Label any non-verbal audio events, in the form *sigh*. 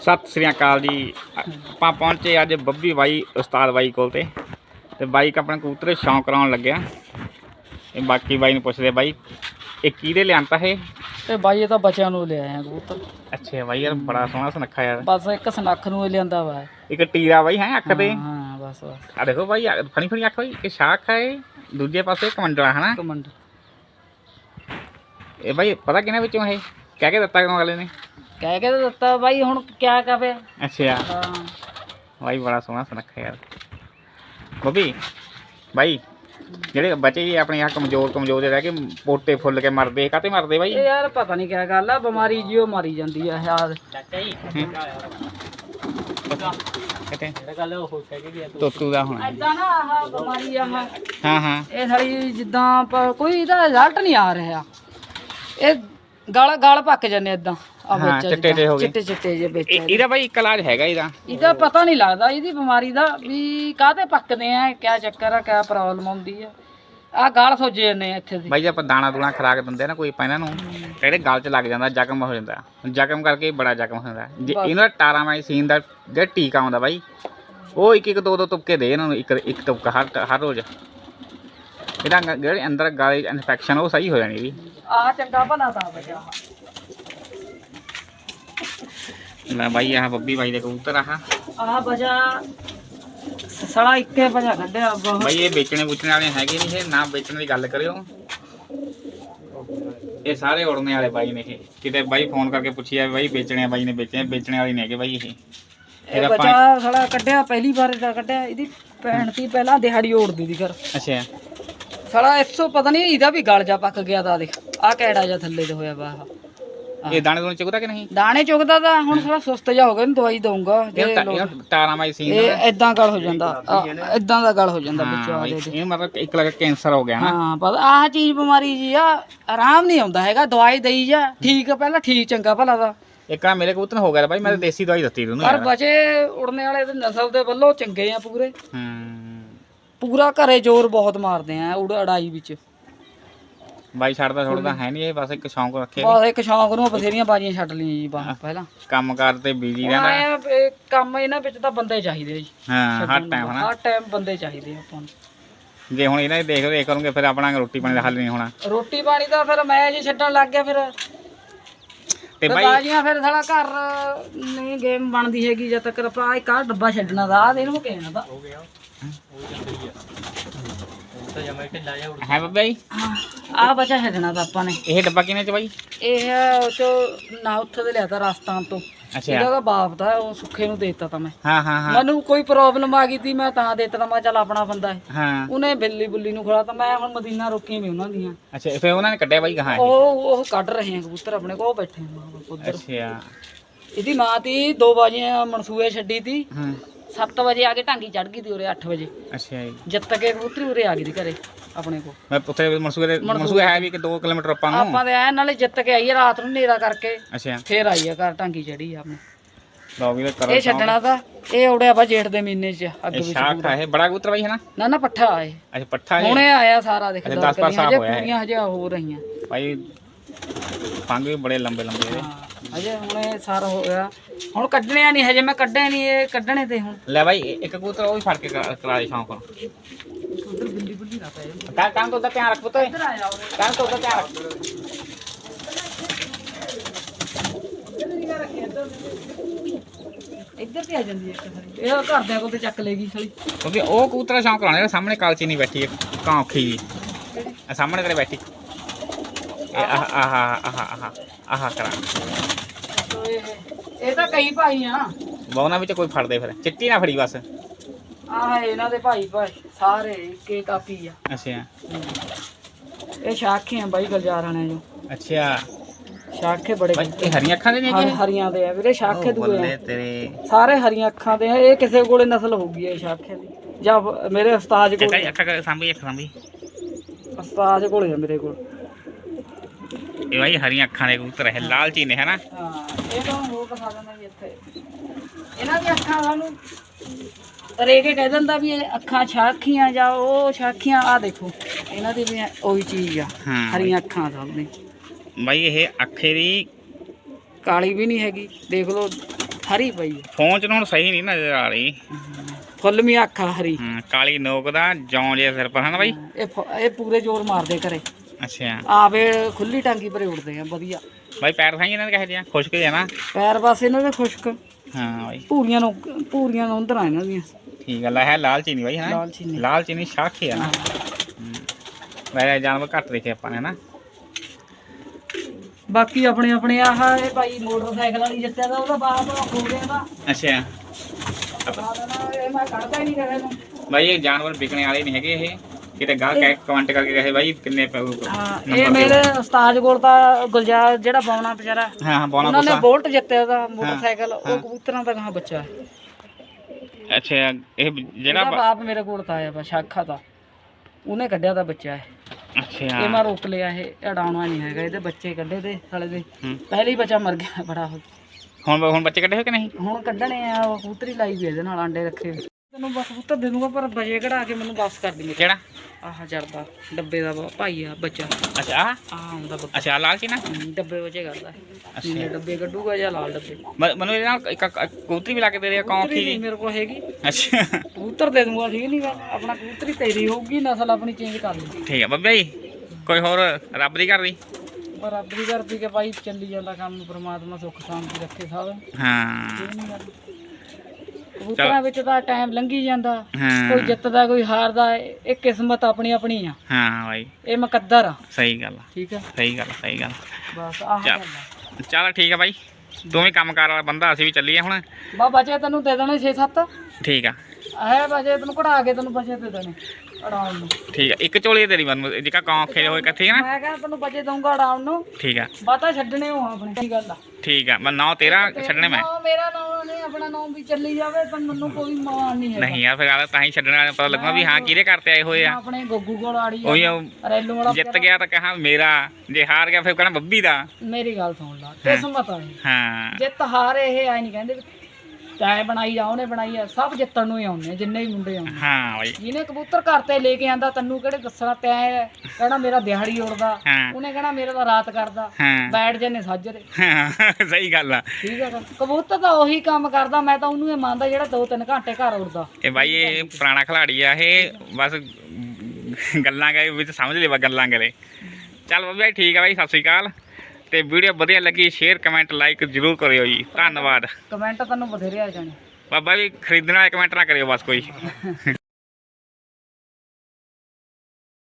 ਸਤਿ ਸ੍ਰੀ ਅਕਾਲ ਜੀ। ਆਪਾਂ ਪਹੁੰਚੇ ਅੱਜ ਬੱਬੀ ਬਾਈ ਉਸਤਾਦ ਬਾਈ ਕੋਲ ਤੇ। ਤੇ ਬਾਈਕ ਆਪਣੇ ਕਬੂਤਰ ਸ਼ੌਂਕ ਕਰਾਉਣ ਲੱਗਿਆ। ਇਹ ਬਾਕੀ ਬਾਈ ਨੂੰ ਪੁੱਛਦੇ ਬਾਈ ਇਹ ਕਿਹਦੇ ਲਿਆਂਤਾ ਹੈ ਤੇ ਬਾਈ ਇਹ ਤਾਂ ਬੱਚਿਆਂ ਨੂੰ ਲਿਆਏ ਆ ਕਬੂਤਰ। ਅੱਛਾ ਬਾਈ ਯਾਰ ਬੜਾ ਸੋਹਣਾ ਸੁਨੱਖਾ ਯਾਰ। ਬਸ ਇੱਕ ਸਨੱਖ ਨੂੰ ਲਿਆਂਦਾ ਵਾ। ਇੱਕ ਟੀਰਾ ਬਾਈ ਹੈ ਅੱਖ ਤੇ? ਹਾਂ ਬਸ ਬਸ। ਆ ਦੇਖੋ ਬਾਈ ਫਣੀ ਫਣੀ ਅੱਖ ਬਾਈ। ਇਹ ਸ਼ਾਖ ਹੈ ਦੂਜੇ ਪਾਸੇ ਕਮੰਡਲਾ ਹੈ ਨਾ? ਇੱਕ ਮਿੰਟ ਇਹ ਬਾਈ ਪਤਾ ਕਿਹਨੇ ਵਿੱਚੋਂ ਇਹ? ਕਹਿ ਕੇ ਦਿੱਤਾ ਕਿਉਂ ਅਗਲੇ ਨੇ? ਕਹਿ ਕੇ ਤਾਂ ਦਿੱਤਾ ਬਾਈ ਹੁਣ ਕਿਆ ਕਵੇ? ਅੱਛਾ। ਹਾਂ। ਬਾਈ ਬੜਾ ਸੋਹਣਾ ਸੁਨੱਖਾ ਯਾਰ। ਬੱਬੀ ਬਾਈ ਜਿਹੜੇ ਬੱਚੇ ਜੀ ਆਪਣੇ ਆ ਕਮਜ਼ੋਰ ਕਮਜ਼ੋਰ ਜਿਹੇ ਰਹਿ ਕੇ ਪੋਟੇ ਫੁੱਲ ਕੇ ਮਰਦੇ ਕਾਤੇ ਮਰਦੇ ਬਾਈ? ਇਹ ਯਾਰ ਪਤਾ ਨਹੀਂ ਕਿਆ ਗੱਲ ਆ ਬਿਮਾਰੀ ਜੀ ਉਹ ਮਾਰੀ ਜਾਂਦੀ ਆ ਯਾਰ। ਕਿਤੇ ਗੱਲ ਉਹ ਕਹਿ ਕੇ ਗਿਆ ਤੋਤੂ ਦਾ ਹੋਣਾ। ਐਦਾਂ ਨਾ ਆਹ ਬਿਮਾਰੀ ਆ ਆਹ। ਹਾਂ ਹਾਂ। ਇਹ ਸਾਲੀ ਜਿੱਦਾਂ ਕੋਈ ਇਹਦਾ ਰਿਜ਼ਲਟ ਨਹੀਂ ਆ ਰਿਹਾ। ਇਹ ਗਲ ਗਲ ਪੱਕ ਜਾਂਦੇ ਇਦਾਂ ਆ ਹਾਂ, ਵਿੱਚ ਚਿੱਟੇ ਜਿਹੇ ਹੋ ਗਏ। ਚਿੱਟੇ ਚਿੱਟੇ ਜੇ ਵਿੱਚ ਇਹ- ਇਹਦਾ ਬਾਈ ਇੱਕ ਇਲਾਜ ਹੈਗਾ ਇਹਦਾ। ਇਹਦਾ ਪਤਾ ਨਹੀਂ ਲੱਗਦਾ ਇਹਦੀ ਬਿਮਾਰੀ ਦਾ ਵੀ ਕਾਹਤੇ ਪੱਕਦੇ ਆ ਕਿਆ ਚੱਕਰ ਆ ਕਿਆ ਪ੍ਰੋਬਲਮ ਆਉਂਦੀ ਆ। ਆ ਗਾਲ ਸੋਜੇ ਜਾਂਦੇ ਆ ਇੱਥੇ ਦੀ। ਬਾਈ ਜੇ ਆਪਾਂ ਦਾਣਾ ਦੂਣਾ ਖਰਾਕ ਦਿੰਦੇ ਨਾ ਕੋਈ ਆਪਾਂ ਇਹਨਾਂ ਨੂੰ ਕਿਹੜੇ ਗਲ 'ਚ ਲੱਗ ਜਾਂਦਾ ਜ਼ਖਮ ਹੋ ਜਾਂਦਾ। ਜ਼ਖਮ ਕਰਕੇ ਬੜਾ ਜ਼ਖਮ ਹੁੰਦਾ। ਜੇ ਬਸ। ਇਹਨਾਂ ਦਾ ਟਾਰਾਮਾਈਸੀਨ ਦਾ ਜਿਹੜਾ ਟੀਕਾ ਆਉਂਦਾ ਬਾਈ ਉਹ ਇੱਕ ਇੱਕ ਦੋ ਦੋ ਤੁਪਕੇ ਦੇ ਇਹਨਾਂ ਨੂੰ ਇੱਕ ਇੱਕ ਤੁਪਕਾ ਹਰ ਹਰ ਰੋਜ਼। ਇਹਦਾ ਗ- ਜਿਹੜੇ ਅੰਦਰ ਗਲੇ ਇਨਫੈਕਸ਼ਨ ਉਹ ਸਹੀ ਹੋ ਜਾਣੀ ਵੀ ਆ ਚੰਗਾ ਭਲਾ ਤਾਂ ਬਚਿਆ। ਲੈ ਬਾਈ ਆਹ ਬੱਬੀ ਬਾਈ ਦੇ ਕਬੂਤਰ ਆਹ। ਆ ਬਚਾ ਸੜਾ ਇੱਕੇ ਭਜਾ ਕੱਢਿਆ ਬਹੁਤ। ਬਾਈ ਇਹ ਵੇਚਣੇ ਵੂਚਣੇ ਵਾਲੇ ਹੈਗੇ ਨਹੀਂ ਇਹ ਨਾ ਵੇਚਣ ਦੀ ਗੱਲ ਕਰਿਓ। ਇਹ ਸਾਰੇ ਉੜਨੇ ਵਾਲੇ ਬਾਈ ਨੇ ਇਹ। ਕਿਤੇ ਬਾਈ ਫੋਨ ਕਰਕੇ ਪੁੱਛਿਆ ਬਾਈ ਵੇਚਣੇ ਆ ਬਾਈ ਨੇ ਵੇਚਣੇ ਵੇਚਣੇ ਵਾਲੇ ਨਹੀਂ ਹੈਗੇ ਬਾਈ ਇਹ। ਇਹ ਬਚਾ ਸੜਾ ਕੱਢਿਆ ਪਹਿਲੀ ਵਾਰ ਦਾ ਕੱਢਿਆ ਇਹਦੀ ਭੈਣ ਤੀ ਪਹਿਲਾਂ ਦਿਹਾੜੀ ਓੜਦੀ ਦੀ ਕਰ ਅੱਛਾ। ਸੜਾ 100 ਪਤਾ ਨਹੀਂ ਇਹਦਾ ਵੀ ਗਲ ਜਾ ਪੱਕ ਗਿਆ ਤਾਂ ਦੇਖ ਆ ਕਿਹੜਾ ਜਾ ਥੱਲੇ ਤੇ ਹੋਇਆ ਆਹ। ਇਹ ਦਾਣੇ ਦੋਨੇ ਚੁਗਦਾ ਕਿ ਨਹੀਂ? ਦਾਣੇ ਚੁਗਦਾ ਤਾਂ ਹੁਣ ਥੋੜਾ ਸੁਸਤ ਜਾ ਹੋ ਗਿਆ ਇਹਨੂੰ ਦਵਾਈ ਦਊਂਗਾ ਜੇ ਇਹ ਲੋੜ- ਟਾਰਾਮਾਈਸੀਨ ਇਹ ਇਦਾਂ ਗਲ ਹੋ ਜਾਂਦਾ ਇਦਾਂ ਦਾ ਗਲ ਹੋ ਜਾਂਦਾ ਵਿੱਚ ਆ ਦੇ ਇਹ ਮਤਲਬ ਇੱਕ ਲੱਗ ਕੈਂਸਰ ਹੋ ਗਿਆ ਨਾ। ਹਾਂ ਪਤਾ ਆਹ ਚੀਜ਼ ਬਿਮਾਰੀ ਜੀ ਆ ਆਰਾਮ ਨਹੀਂ ਆਉਂਦਾ ਹੈਗਾ ਦਵਾਈ ਦੇਈ ਜਾ ਠੀਕ ਆ ਪਹਿਲਾਂ ਠੀਕ ਚੰਗਾ ਭਲਾ ਦਾ ਇੱਕ ਆ ਮੇਰੇ ਕਬੂਤਰ ਹੋ ਗਿਆ ਬਾਈ ਮੈਂ ਤਾਂ ਦੇਸੀ ਦਵਾਈ ਦਿੱਤੀ ਤੈਨੂੰ ਪਰ ਯਾਰ। ਬਚੇ ਉੜਨੇ ਵਾਲੇ ਦੇ ਨਸਲ ਦੇ ਵੱਲੋਂ ਚੰਗੇ ਆ ਪੂਰੇ। ਹੂੰ। ਪੂਰਾ ਘਰੇ ਜ਼ੋਰ ਬਹੁਤ ਮਾਰਦੇ ਆ ਉੜ ਅੜਾਈ ਵਿੱਚ। ਬਾਈ ਛੱਡਦਾ ਛੋੜਦਾ ਹੈ ਨਹੀਂ ਇਹ ਬਸ ਇੱਕ ਸ਼ੌਂਕ ਰੱਖੇ ਬਸ ਇੱਕ ਸ਼ੌਂਕ ਨੂੰ ਬਥੇਰੀਆਂ ਬਾਜੀਆਂ ਛੱਡ ਲਈਆਂ ਜੀ ਬਾਹਰ ਪਹਿਲਾਂ। ਕੰਮ ਕਾਰ ਤੇ ਬਿਜ਼ੀ ਹੁਣ ਰਹਿੰਦਾ ਆਏ ਆ ਵੀ ਕੰਮ ਇਹਨਾਂ ਵਿੱਚ ਤਾਂ ਬੰਦੇ ਚਾਹੀਦੇ ਆ ਜੀ। ਹਾਂ ਹਰ ਟਾਈਮ ਹਨਾ। ਹਰ ਟਾਈਮ ਬੰਦੇ ਚਾਹੀਦੇ ਆ ਆਪਾਂ ਨੂੰ। ਜੇ ਹੁਣ ਇਹਨਾਂ ਦੀ ਦੇਖ ਰੇਖ ਕਰੂੰਗੇ ਫਿਰ ਆਪਣਾ ਰੋਟੀ ਪਾਣੀ ਦਾ ਹੱਲ ਨਹੀਂ ਹੋਣਾ। ਰੋਟੀ ਪਾਣੀ ਦਾ ਫਿਰ ਮੈਂ ਜੀ ਛੱਡਣ ਲੱਗ ਗਿਆ ਫਿਰ। ਤੇ ਬਾਈ ਬਾਜੀਆਂ ਫਿਰ ਸਾਡਾ ਘਰ ਨਹੀਂ ਗੇਮ ਬਣਦੀ ਹੈਗੀ ਜਦ ਤੱਕ ਆਪਾਂ ਇੱਕ ਆਹ ਡੱਬਾ ਛੱਡਣਾ ਦਾ ਆ ਇਹਨੂੰ ਕਹਿਣਾ ਦਾ। ਹੈ ਬਾਬਾ ਜੀ? ਆ ਬਚਾ ਛੱਡਣਾ ਤਾਂ ਆਪਾਂ ਨੇ। ਇਹ ਡੱਬਾ ਕਿੰਨੇ ਚ ਬਾਈ? ਇਹ ਹੈ ਉਹ ਚੋ ਨਾ ਉੱਥੇ ਦੇ ਲਿਆ ਤਾ ਰਾਜਸਥਾਨ ਤੋਂ। ਅੱਛਾ। ਇਹਦਾ ਤਾਂ ਬਾਪ ਦਾ ਉਹ ਸੁੱਖੇ ਨੂੰ ਦੇ ਦਿੱਤਾ ਤਾਂ ਮੈਂ। ਹਾਂ ਹਾਂ ਹਾਂ। ਮੈਨੂੰ ਕੋਈ ਪ੍ਰੋਬਲਮ ਆ ਗਈ ਤੀ ਮੈਂ ਤਾਂ ਦੇ ਦਿੱਤਾ ਮੈਂ ਕਿਹਾ ਚੱਲ ਆਪਣਾ ਬੰਦਾ ਹੈ। ਹਾਂ। ਉਹਨੇ ਬਿੱਲੀ ਬੁੱਲੀ ਨੂੰ ਖੜਾ ਤਾਂ ਮੈਂ ਹੁਣ ਮਦੀਨਾ ਰੋਕੀਆਂ ਵੀ ਉਹਨਾਂ ਦੀਆਂ। ਅੱਛਾ ਫਿਰ ਉਹਨਾਂ ਨੇ ਕੱਢਿਆ ਬਾਈ ਕਹਾਂ ਉਹ ਉਹ ਕੱਢ ਰਹੇ ਆ ਕਬੂਤਰ ਆਪਣੇ ਕੋਲ ਉਹ ਬੈਠੇ ਆ ਉਧਰ। ਅੱਛਾ। ਇਹਦੀ ਮਾਂ ਤੀ ਦੋ ਬਾਜੀਆਂ ਮਨਸੂਏ ਛੱਡੀ ਤੀ। ਹਾਂ। 7 ਵਜੇ ਆ ਕੇ ਢਾਂਗੀ ਚੜ ਗਈ ਤੀ ਉਰੇ 8 ਵਜੇ। ਅੱਛਾ ਜੀ। ਜਦ ਤੱਕ ਇਹ ਕਬੂਤਰੀ ਉਰੇ ਆ ਗਈ ਦੀ ਘਰੇ ਆਪਣੇ ਕੋਲ। ਮੈਂ ਉੱਥੇ ਮਨਸੂਏ ਦੇ ਮਨਸੂਏ ਹੈ ਵੀ ਕਿ 2 ਕਿਲੋਮੀਟਰ ਆਪਾਂ ਨੂੰ? ਆਪਾਂ ਦੇ ਐ ਨਾਲੇ ਜਿੱਤ ਕੇ ਆਈ ਰਾਤ ਨੂੰ ਹਨੇਰਾ ਕਰਕੇ ਅੱਛਾ। ਫੇਰ ਆਈ ਘਰ ਢਾਂਗੀ ਚੜੀ ਆਪਣੇ। ਲਓ ਵੀ ਕਰੋ ਇਹ ਛੱਡਣਾ ਤਾਂ ਇਹ ਉੜਿਆ ਵਾ ਜੇਠ ਦੇ ਮਹੀਨੇ ਚ ਅੱਗ ਵਿੱਚ ਸ਼ਾਖ ਹੈ ਬੜਾ ਕਬੂਤਰ ਬਾਈ ਹੈ ਨਾ? ਨਾ ਨਾ ਪੱਠਾ ਆਏ ਅੱਛਾ ਪੱਠਾ ਜੀ ਹੁਣੇ ਆਇਆ ਸਾਰਾ ਦੇਖ ਦੋ ਬਾਰ ਸਾਫ਼ ਹਜੇ ਹੋਇਆ। ਹੈ। ਪੂਰੀਆਂ ਹਜੇ ਹੋ ਰਹੀਆਂ। ਭਾਈ ਫੰਗ ਵੀ ਬੜੇ ਲੰਬੇ ਲੰਬੇ ਹਾਂ ਹਜੇ ਹੁਣੇ ਸਾਰਾ ਹੋ ਗਿਆ ਹੁਣ ਕੱਢਣਿਆ ਨਹੀਂ ਹਜੇ ਮੈਂ ਕੱਢੇ ਨਹੀਂ ਇਹ ਕੱਢਣੇ ਤੇ ਹੁਣ। ਲੈ ਬਾਈ ਇੱਕ ਕਬੂਤਰ ਉਹ ਵੀ ਫੜ ਕੇ ਕਰਾ ਕਰਾ ਦੇ ਸ਼ੌਂਕ ਨੂੰ ਉਧਰ ਬਿੱਲੀ ਬੁੱਲੀ ਨਾ ਪਏ ਕਾਂ ਤੋਂ ਦਾ ਧਿਆਨ ਰੱਖ ਪੁੱਤ ਇੱਧਰ ਆ ਤੋਂ ਧਿਆਨ ਰੱਖ। ਇੱਧਰ ਤੇ ਆ ਜਾਂਦੀ ਹੈ ਇੱਕ ਇਹ ਘਰਦਿਆਂ ਕੋਲ ਤੇ ਚੱਕ ਲੇਗੀ ਸਾਲੀ। ਕਿਉਂਕਿ ਉਹ ਕਬੂਤਰ ਸ਼ੌਂਕ ਕਰਾਉਣਾ ਜਿਹੜਾ ਸਾਹਮਣੇ ਕਾਲਚੀ ਨਹੀਂ ਬੈਠੀ ਹੈ ਕਾਂ ਔਖੀ ਜੀ। ਆ ਸਾਹਮਣੇ ਤੇਰੇ ਬੈਠੀ? ਆਹ ਆਹ ਆਹ ਆਹ ਆਹ ਕਰਾ। ਤੋ ਇਹ ਤਾਂ ਕਈ ਭਾਈ ਆ। ਬਹੁਨਾਂ ਵਿੱਚ ਕੋਈ ਫੜਦੇ ਫਿਰ। ਚਿੱਟੀ ਨਾ ਫੜੀ ਬਸ। ਆਹ ਇਹਨਾਂ ਦੇ ਭਾਈ ਭਾਈ ਸਾਰੇ ਕੇ ਕਾਪੀ ਆ। ਅੱਛਾ। ਇਹ ਸ਼ਾਖੇ ਆ ਬਾਈ ਗਲਜਾਰ ਆਣੇ ਜੋ ਅੱਛਾ। ਸ਼ਾਖੇ ਬੜੇ ਬਾਈ ਇਹ ਹਰੀਆਂ ਅੱਖਾਂ ਦੇ ਨੇ ਕਿ? ਹਰੀਆਂ ਦੇ ਆ ਵੀਰੇ ਸ਼ਾਖੇ ਦੂਏ ਬੱਲੇ ਆ ਤੇਰੇ। ਸਾਰੇ ਹਰੀਆਂ ਅੱਖਾਂ ਦੇ ਆ। ਇਹ ਕਿਸੇ ਕੋਲੇ ਨਸਲ ਹੋਊਗੀ ਇਹ ਸ਼ਾਖੇ ਦੀ। ਜਾਂ ਮੇਰੇ ਉਸਤਾਦ ਕੋਲ। ਅੱਖਾਂ ਅੱਖਾਂ ਸਾਂਭੀ ਅੱਖ ਸਾਂਭੀ। ਉਸਤਾਦ ਕੋਲੇ ਆ ਮੇਰੇ ਕੋਲ। ਇਹ ਬਾਈ ਹਰੀਆਂ ਅੱਖਾਂ ਦੇ ਕਬੂਤਰ ਹੈ ਲਾਲ ਚੀਨੇ ਹੈ ਨਾ? ਹਾਂ। ਇਹ ਤਾਂ ਹੋਰ ਦਿਖਾ ਦਿੰਦਾ ਜੀ ਇੱਥੇ। ਇਹਨਾਂ ਦੀਆਂ ਅੱਖਾਂ ਸਾਨੂੰ ਰੇਗੇ ਕਹਿ ਦਿੰਦਾ ਵੀ ਇਹ ਅੱਖਾਂ ਛਾਖੀਆਂ ਜਾਂ ਉਹ ਛਾਖੀਆਂ ਆ ਦੇਖੋ ਇਹਨਾਂ ਦੀ ਵੀ ਉਹੀ ਚੀਜ਼ ਆ ਹਾਂ। ਹਰੀਆਂ ਅੱਖਾਂ ਸਾਹਮਣੇ ਬਾਈ ਇਹ ਅੱਖੇ ਦੀ ਕਾਲੀ ਵੀ ਨਹੀਂ ਹੈਗੀ ਦੇਖ ਲਓ ਹਰੀ ਪਈ ਹੈ ਫੋਨ ਚ ਨੂੰ ਹੁਣ ਸਹੀ ਨਹੀਂ ਨਜ਼ਰ ਆ ਰਹੀ। ਫੁੱਲ ਮੀ ਅੱਖਾਂ ਹਰੀ। ਹਾਂ ਕਾਲੀ ਨੋਕ ਦਾ ਜੌਂ ਜਿਹਾ ਸਿਰ ਪਰ ਹੈ ਨਾ ਬਾਈ? ਇਹ ਫ- ਇਹ ਪੂਰੇ ਜ਼ੋਰ ਮਾਰਦੇ ਘਰੇ। ਅੱਛਾ। ਆਵੇ ਖੁੱਲੀ ਟਾਂਗੀ ਭਰੇ ਉੱਡਦੇ ਆ ਵਧੀਆ। ਬਾਈ ਪੈਰ ਸਾਈ ਇਹਨਾਂ ਦੇ ਕਹੇ ਜਿਹਾ ਖੁਸ਼ਕ ਜਿਹਾ ਨਾ? ਪੈਰ ਬਸ ਇਹਨਾਂ ਦੇ ਖੁਸ਼ਕ। ਹਾਂ ਬਾਈ। ਪੂਰੀਆਂ ਨੂੰ ਪੂਰੀਆਂ ਨੂੰ ਅੰਦਰ ਆ ਇਹਨਾਂ ਦੀਆਂ। ਠੀਕ ਗੱਲ ਹੈ ਲਾਲ ਚੀਨੀ ਬਾਈ ਹੈ ਲਾਲ ਚੀਨੀ। ਲਾਲ ਚੀਨੀ ਸ਼ਾਖ ਹੀ। ਆ ਨਾ ਵੈਸੇ ਜਾਨਵਰ ਘੱਟ ਦੇਖੇ ਆਪਾਂ ਨੇ ਨਾ ਬਾਕੀ ਆਪਣੇ ਆਪਣੇ ਆਹ ਇਹ ਭਾਈ ਮੋਟਰਸਾਈਕਲ ਵਾਲੀ ਜਿੱਤਿਆ ਦਾ ਉਹਦਾ ਬਾਪ ਹੋ ਗਿਆ ਦਾ ਅੱਛਾ। ਇਹ ਮੈਂ ਕੱਢਦਾ ਹੀ ਨਹੀਂ ਕਰੇ ਨੂੰ। ਬਾਈ ਇਹ ਜਾਨਵਰ ਵਿਕਣੇ ਵਾਲੇ ਨਹੀਂ ਹੈਗੇ ਇਹ। ਕਿਤੇ ਗਾਹ ਕਮੈਂਟ ਕਰਕੇ ਕਹੇ ਬਾਈ ਕਿੰਨੇ ਹਾਂ ਇਹ ਮੇਰੇ ਉਸਤਾਦ ਕੋਲ ਤਾਂ ਗੁਲਜ਼ਾਰ ਜਿਹੜਾ ਬਾਉਣਾ ਵਿਚਾਰਾ ਹਾਂ ਹਾਂ ਬੋਨਾ ਉਹਨਾਂ ਨੇ ਬੋਲਟ ਜਿੱਤਿਆ ਦਾ ਮੋਟਰਸਾਈਕਲ ਉਹ ਕਬੂਤਰਾਂ ਦਾ ਕਹਾਂ ਬੱਚਾ ਅੱਛਾ ਇਹ ਜਿਹੜਾ ਬ- ਬਾਪ ਮੇਰੇ ਕੋਲ ਤਾਂ ਆਇਆ ਵਾ ਸ਼ਾਖਾ ਦਾ ਉਹਨੇ ਕੱਢਿਆ ਤਾਂ ਬੱਚਾ ਹੈ। ਇਹ ਅੱਛਾ ਮੈਂ ਰੋਕ ਲਿਆ ਇਹ ਅਡਾਉਣਾ ਨਹੀਂ ਹੈਗਾ ਇਹਦੇ ਬੱਚੇ ਕੱਢੇ ਤੇ ਸਾਲੇ ਦੇ। ਹੂੰ। ਪਹਿਲੇ ਹੀ ਬੱਚਾ ਮਰ ਗਿਆ ਬੜਾ ਹੋ ਹੁਣ ਹੁਣ ਬੱਚੇ ਕੱਢੇ ਹੋਏ ਕਿ ਨਹੀਂ? ਹੁਣ ਕੱਢਣੇ ਆ ਉਹ ਕਬੂਤਰੀ ਲਾਈ ਵੀ ਇਹਦੇ ਨਾਲ ਆਂਡੇ ਰੱਖੇ ਹੋਏ। ਤੈਨੂੰ ਬਸ ਕਬੂਤਰ ਦੇ ਦੂੰਗਾ ਪਰ ਬਜੇ ਕਢਾ ਕੇ ਮੈਨੂੰ ਵਾਪਸ ਕਰ ਦੀ ਕਿਹੜਾ? ਆਹ ਜਰਦਾ ਡੱਬੇ ਦਾ ਭਾਈ ਆ ਬੱਚਾ। ਅੱਛਾ ਆਹ? ਆਹ ਆਉਂਦਾ ਬੱਚਾ। ਅੱਛਾ ਆਹ ਲਾਲ ਚੀਨਾ ਹਮ, ਡੱਬੇ ਵਜੇ ਕਰਦਾ। ਨੀਲੇ ਡੱਬੇ ਕੱਢੂਗਾ ਜਾਂ ਲਾਲ ਡੱਬੇ? ਮ- ਮੈਨੂੰ ਇਹਦੇ ਨਾਲ ਇੱਕ ਇੱਕ ਕਬੂਤਰੀ ਵੀ ਲਾ ਕੇ ਦੇ ਕਬੂਤਰੀ ਕੀ ਨਹੀਂ ਮੇਰੇ ਕੋਲ ਹੈਗੀ। ਅੱਛਾ। ਕਬੂਤਰ ਦੇ ਦੂੰਗਾ ਠੀਕ ਨਹੀਂ ਆਪਣਾ ਕਬੂਤਰੀ ਤੇਰੀ ਹੋਊਗੀ ਨਸਲ ਆਪਣੀ ਚੇਂਜ ਕਰ ਲਈ ਠੀਕ ਹੈ ਬੱਬਾ ਜੀ। ਕੋਈ ਹੋਰ ਰੱਬ ਦੀ ਘਰ ਦੀ? ਪਰ ਰੱਬ ਦੀ ਕਰਦੀ ਕਿ ਭਾਈ ਚੱਲੀ ਜਾਂਦਾ ਕੰਮ ਪ੍ਰਮਾਤਮਾ ਸੁੱਖ ਸ਼ਾਂਤੀ ਰੱਖੇ ਸਭ ਹਾਂ। ਇਹ ਨਹੀਂ ਗੱਲ ਕਬੂਤਰਾਂ ਵਿੱਚ ਤਾਂ ਟਾਈਮ ਲੰਘੀ ਜਾਂਦਾ। ਹਾਂ। ਕੋਈ ਜਿੱਤਦਾ ਕੋਈ ਹਾਰਦਾ ਇਹ ਕਿਸਮਤ ਆਪਣੀ ਆਪਣੀ ਆ। ਹਾਂ ਬਾਈ। ਇਹ ਮੁਕੱਦਰ ਆ। ਸਹੀ ਗੱਲ ਆ। ਠੀਕ ਆ? ਸਹੀ ਗੱਲ ਸਹੀ ਗੱਲ ਬਸ ਆਹ ਚੱਲ। ਗੱਲ ਆ। ਚਲ ਠੀਕ ਆ ਬਾਈ। ਤੂੰ ਵੀ ਕੰਮ ਕਾਰ ਵਾਲਾ ਬੰਦਾ ਅਸੀਂ ਵੀ ਚੱਲੀਏ ਹੁਣ। ਬਾ ਬਚੇ ਤੈਨੂੰ ਦੇ ਦੇਣੇ 6-7 ਠੀਕ ਆ। ਆਏ ਬਚੇ ਤੈਨੂੰ ਕਢਾ ਕੇ ਤੈਨੂੰ ਬਚੇ ਦੇ ਦੇਣੇ। ਅੜਾਉਣ ਨੂੰ। ਠੀਕ ਆ ਇੱਕ ਝੋਲੀ ਤੇਰੀ ਮਨ ਜਿਕਾ ਕੌਂ ਖੇਲੇ ਹੋਏ ਇਕੱਠੇ ਨਾ। ਮੈਂ ਕਹਿੰਦਾ ਤੈਨੂੰ ਬਚੇ ਦਊਂਗਾ ਅੜਾਉਣ ਨੂੰ। ਠੀਕ ਆ। ਬਾਤਾ ਛੱਡਣੇ ਹੋ ਆਪਣੀ ਕੀ ਗੱਲ ਆ। ਠੀਕ ਆ ਮੈਂ ਨੌ ਤੇਰਾ ਛੱਡਣੇ ਮੈਂ। ਨਾ ਮੇਰਾ ਨਾਮ ਨਹੀਂ ਆਪਣਾ ਨਾਮ ਵੀ ਚੱਲੀ ਜਾਵੇ ਪਰ ਮੈਨੂੰ ਕੋਈ ਮਾਣ ਨਹੀਂ ਹੈਗਾ। ਨਹੀਂ ਯਾਰ ਫਿਰ ਗੱਲ ਤਾਂ ਹੀ ਛੱਡਣ ਪਤਾ ਲੱਗਣਾ ਵੀ ਹਾਂ ਕਿਹਦੇ ਘਰ ਤੇ ਆਏ ਹੋਏ ਆ। ਆਪਣੇ ਗੱਗੂ ਕੋਲ ਆੜੀ ਉਹੀ ਰੈਲੂ ਵਾਲਾ ਜਿੱਤ ਗਿਆ ਤਾਂ ਕਹਾ ਮੇਰਾ ਜੇ ਹਾਰ ਗਿਆ ਫਿਰ ਕਹਣਾ ਬੱਬੀ ਦਾ। ਮੇਰੀ ਗੱਲ ਸੁਣ ਲਾ ਕਿਸਮਤ ਆ। ਹਾਂ। ਜਿੱਤ ਹਾਰ ਇਹ ਆਈ ਨਹੀਂ ਕਹਿੰਦੇ ਤੈਂ ਬਣਾਈ ਆ ਉਹਨੇ ਬਣਾਈ ਆ ਸਭ ਜਿੱਤਣ ਨੂੰ ਹੀ ਆਉਂਦੇ ਆ, ਜਿੰਨੇ ਵੀ ਮੁੰਡੇ ਆਉਂਦੇ ਹਾਂ ਬਾਈ। ਜਿਹਨੇ ਕਬੂਤਰ ਘਰ ਤੇ ਲੈ ਕੇ ਆਂਦਾ ਤੈਨੂੰ ਕਿਹੜੇ ਦੱਸਣਾ ਤੈਂ ਕਹਿਣਾ ਮੇਰਾ ਦਿਹਾੜੀ ਉੜਦਾ ਹਾਂ। ਉਹਨੇ ਕਹਿਣਾ ਮੇਰਾ ਤਾਂ ਰਾਤ ਕਰਦਾ ਹਾਂ। ਬੈਠ ਜੰਨੇ ਸਾਜਰੇ ਹਾਂ, ਸਹੀ ਗੱਲ ਆ। ਠੀਕ ਹੈ ਕਬੂਤਰ ਤਾਂ ਉਹੀ ਕੰਮ ਕਰਦਾ ਮੈਂ ਤਾਂ ਉਹਨੂੰ ਇਹ ਮੰਨਦਾ ਜਿਹੜਾ 2-3 ਘੰਟੇ ਘਰ ਉੜਦਾ। ਇਹ ਬਾਈ ਇਹ ਪੁਰਾਣਾ ਖਿਲਾੜੀ ਆ ਇਹ ਬਸ ਗੱਲਾਂ ਕਰੇ ਵਿੱਚ ਸਮਝ ਲੈ ਗੱਲਾਂ ਕਰੇ ਚੱਲ ਜੀ ਠੀਕ ਆ ਬਾਈ ਸਤਿ ਸ੍ਰੀ ਅਕਾਲ। ਤੇ ਵੀਡੀਓ ਵਧੀਆ ਲੱਗੀ ਸ਼ੇਅਰ ਕਮੈਂਟ ਲਾਈਕ ਜ਼ਰੂਰ ਕਰਿਓ ਜੀ। ਧੰਨਵਾਦ। ਕਮੈਂਟ ਤੈਨੂੰ ਬਥੇਰੇ ਆ ਜਾਣੇ। ਬਾਬਾ ਜੀ ਖਰੀਦਣ ਕਮੈਂਟ ਨਾ ਕਰਿਓ ਬਸ ਕੋਈ। *laughs*